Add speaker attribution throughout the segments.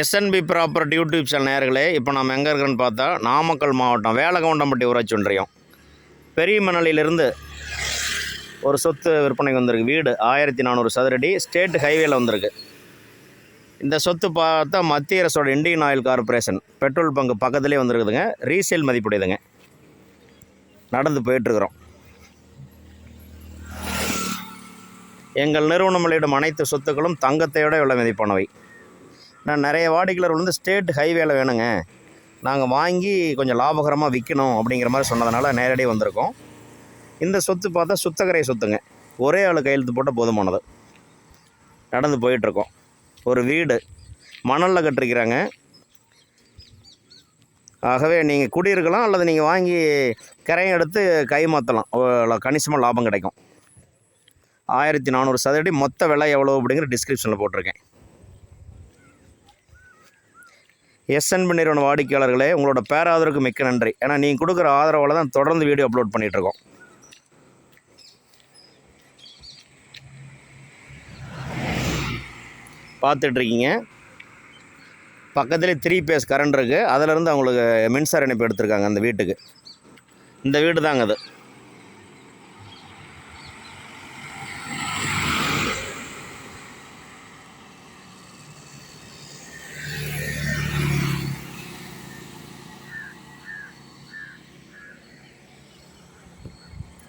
Speaker 1: SNP property YouTube channel நேர்களே இப்போ நம்ம எங்கே இருக்கிறோன்னு பார்த்தா நாமக்கல் மாவட்டம் வேலகவுண்டம்பட்டி ஊராட்சி ஒன்றியம். பெரிய மணலிலிருந்து ஒரு சொத்து விற்பனைக்கு வந்திருக்கு. வீடு ஆயிரத்தி நானூறு சதுரடி ஸ்டேட் ஹைவேல வந்திருக்கு. இந்த சொத்து பார்த்தா மத்திய அரசோட Indian oil corporation petrol bunk பக்கத்துலேயே வந்திருக்குதுங்க. ரீசேல் மதிப்புடையதுங்க. நடந்து போயிட்டுருக்குறோம். எங்கள் நிறுவனம் வெளியிடும் அனைத்து சொத்துக்களும் தங்கத்தையோட விலை மதிப்பானவை. நான் நிறைய வாடிக்கையாளர் வந்து ஸ்டேட் ஹைவேல வேணுங்க. நாங்கள் வாங்கி கொஞ்சம் லாபகரமாக விற்கணும் அப்படிங்கிற மாதிரி சொன்னதுனால நேரடியாக வந்திருக்கோம். இந்த சொத்து பார்த்தா சுத்தகரை சொத்துங்க. ஒரே ஆள் கையெழுத்து போட்டால் போதுமானது. நடந்து போயிட்டுருக்கோம். ஒரு வீடு மணலில் கட்டிருக்கிறாங்க. ஆகவே நீங்கள் குடியிருக்கலாம் அல்லது நீங்கள் வாங்கி கரையும் எடுத்து கை மாற்றலாம் கணிசமாக லாபம் கிடைக்கும். ஆயிரத்தி நானூறு சதுரடி மொத்த விலை எவ்வளோ அப்படிங்கிற டிஸ்கிரிப்ஷனில் போட்டிருக்கேன். எஸ்என்பி நிறுவன வாடிக்கையாளர்களே உங்களோட பேராதரவுக்கு மிக்க நன்றி. ஏன்னா நீங்கள் கொடுக்குற ஆதரவால் தான் தொடர்ந்து வீடியோ அப்லோட் பண்ணிகிட்ருக்கோம் பார்த்துட்ருக்கீங்க. பக்கத்துலேயே த்ரீ பேஸ் கரண்ட் இருக்குது அதிலேருந்து அவங்களுக்கு மின்சார இணைப்பு எடுத்திருக்காங்க அந்த வீட்டுக்கு. இந்த வீடு தாங்க அது.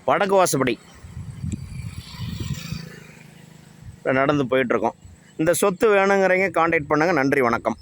Speaker 1: வடக்கு வாசப்படி. நடந்து போயிட்டுருக்கோம். இந்த சொத்து வேணுங்கிறவங்க காண்டாக்ட் பண்ணுங்கள் நன்றி வணக்கம்.